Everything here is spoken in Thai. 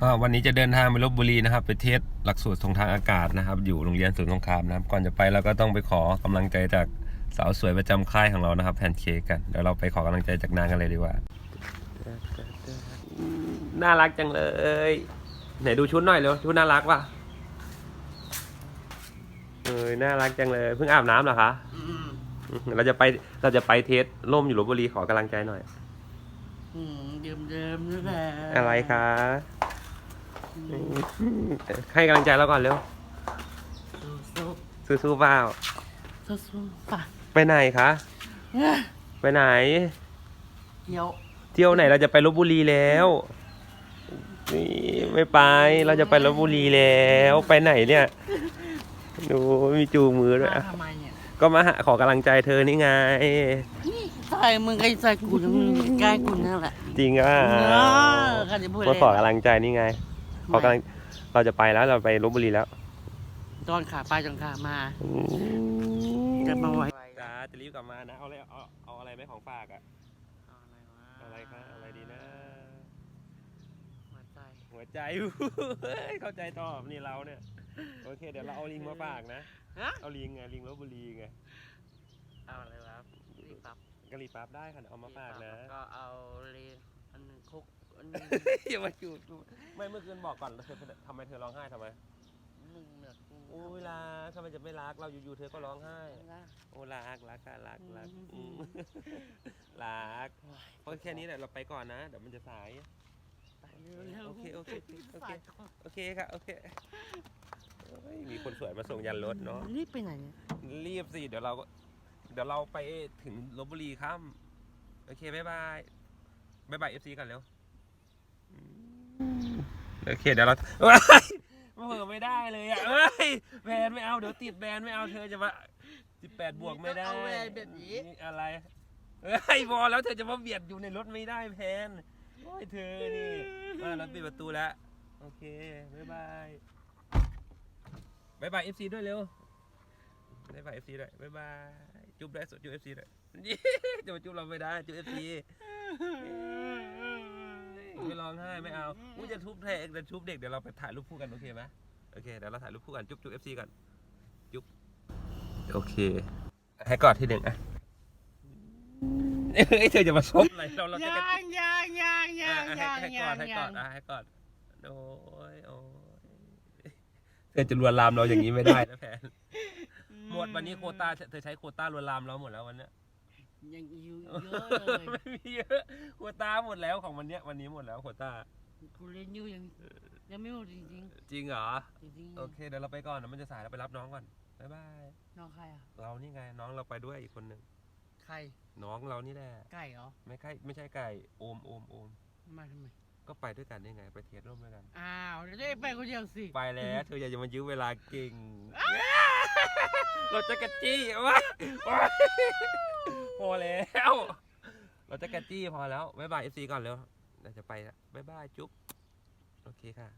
ก็วันนี้จะเดินทางไปลบบุรีนะครับ ไปเทสหลักสูตรส่งทางอากาศนะครับ อยู่โรงเรียนศูนย์สงครามนะครับ ก่อนจะไปเราก็ต้องไปขอกำลังใจจากสาวสวยประจำค่ายของเรานะครับแพนเค้กกันเดี๋ยวเราไปขอกำลังใจจากนางกันเลยดีกว่า น่ารักจังเลย ไหนดูชุดหน่อยเร็วชุดน่ารักว่ะเออน่ารักจังเลยเพิ่งอาบน้ำเหรอคะเราจะไปเราจะไปเทสล่มอยู่ลบบุรีขอกำลังใจหน่อยอืมเดิมเดิมๆนั่นแหละอะไรคะ ให้กำลังใจเราก่อนเร็วสู้สู้ๆเปล่าสู้สู้ป่ะไปไหนคะ ไปไหนเดี๋ยวเที่ยวไหนเราจะไปลบบุรีแล้วนี่ไม่ไปเราจะไปลบบุรีแล้วไปไหนเนี่ยดูมีจูงมือด้วยมาทำไมเนี่ยก็มาหาขอกำลังใจเธอนี่ไงใส่มึงใครใส่กูมึงใกล้กูนั่นแหละจริงอะเออใครจะพูดมาขอกำลังใจนี่ไง ขอกำลังเราจะไปแล้วเราไปลบบุรีแล้วตอนขาไปจนขามาจะมาไว้จ้าจะรีบกลับมานะ เอาอะไรเอาเอาอะไรไหมของฝากอะเอาอะไรวะอะไรคะอะไรดีนะ หัวใจหัวใจเฮ้ยเข้าใจตอบนี่เราเนี่ยโอเค เดี๋ยวเราเอาลิงมาฝากนะฮะเอาลิงไงลิงลบบุรีไงเอาอะไรวะรีบปรับกะหรี่ปั๊บได้ค่ะเดี๋ยวเอามาฝากนะก็เอาเลนอันหนึงคุก อันหนึงอย่ามาจูดไม่เมื่อคืนบอกก่อนเธอทำไมเธอร้องไห้ทำไมมึงเนี่ยกูโอ้ยรักทำไมจะไม่รักเราอยู่ๆเธอก็ร้องไห้นะโอ้รักรักค่ะรักรักอืมอืมรักเพราะแค่นี้แหละเราไปก่อนนะเดี๋ยวมันจะสาย ไปเร็วๆโอเคโอเคโอเคฝากก่อนโอเคค่ะโอเคเฮ้ยมีคนสวยมาส่งยันรถเนาะรีบไปไหนเนี่ยรีบสิเดี๋ยวเราก็เดี๋ยวเราไปถึงลบบุรีครับโอเคบ๊ายบายบ๊ายบายเอฟซีกันเร็วอืม โอเคเดี๋ยวเราเฮ้ยมาเผลอไม่ได้เลยอะเอ้ยแบนไม่เอาเดี๋ยวติดแบนไม่เอาเธอจะมาสิบแปดบวกไม่ได้เอาแหวนแบบนี้นี่อะไรเฮ้ยพอแล้วเธอจะมาเบียดอยู่ในรถไม่ได้แพนโอ้ยเธอนี่มาแล้วปิดประตูแล้วโอเคบ๊ายบายบ๊ายบายเอฟซีด้วยเร็วบ๊ายบายเอฟซีด้วยบ๊ายบายจุ๊บได้สดจุ๊บเอฟซีด้วยจะมาจุ๊บเราไม่ได้จุ๊บเอฟซีไม่ร้ องไห้ไม่เอาอู้จะทุบแทจะทุบเด็กเดี๋ยวเราไปถ่ายรูปคู่กันโอเคไหมโอเคเดี๋ยวเราถ่ายรูปคู่กันจุ๊บจุ๊บเอฟซีก่อนจุ๊บโอเค ให้กอดที่หนึ่งอะเฮ้ยเธอจะมาซบอะไรเราเราจะกระยังยังยังยัอะงให้ยังให้กยัอดงให้กยัอดงอะให้กอดโอ้ยโอ้ยเธอจะลวนลามเราอย่างนี้ไม่ได้นะแพนหมดวันนี้โควต้าเธอใช้โควต้าลวนลามเราหมดแล้ววันเนี้ย ยังอยู่เยอะเลยไม่มีเยอะโควต้าหมดแล้วของวันเนี้ยวันนี้หมดแล้วโควต้ากูเล่นอยู่ยังยังไม่หมดจริงจริงเหรอๆจริงๆโอเคเดี๋ยวเราไปก่อนนะมันจะสายเราไปรับน้องก่อนบ๊ายบายน้องใครอะเรานี่ไงน้องเราไปด้วยอีกคนหนึ่งใครน้องเรานี่แหละไก่เหรอไม่ใช่ไม่ใช่ไก่โอมโอมโอมมาทำไมก็ไปด้วยกันได้ไงไปเทสร่วมด้วยกัน อ้าวเดี๋ยวได้ไปคนเดียวสิไปแล้ว เธออย่าจะมายื้อเวลาเก่ง เราจะกระจี้วะ พอแล้ว เราจะกระจี้พอแล้ว บ๊ายบายเอฟซีก่อนเร็วเราจะไปแล้วบ๊ายบายจุ๊บ โอเคค่ะ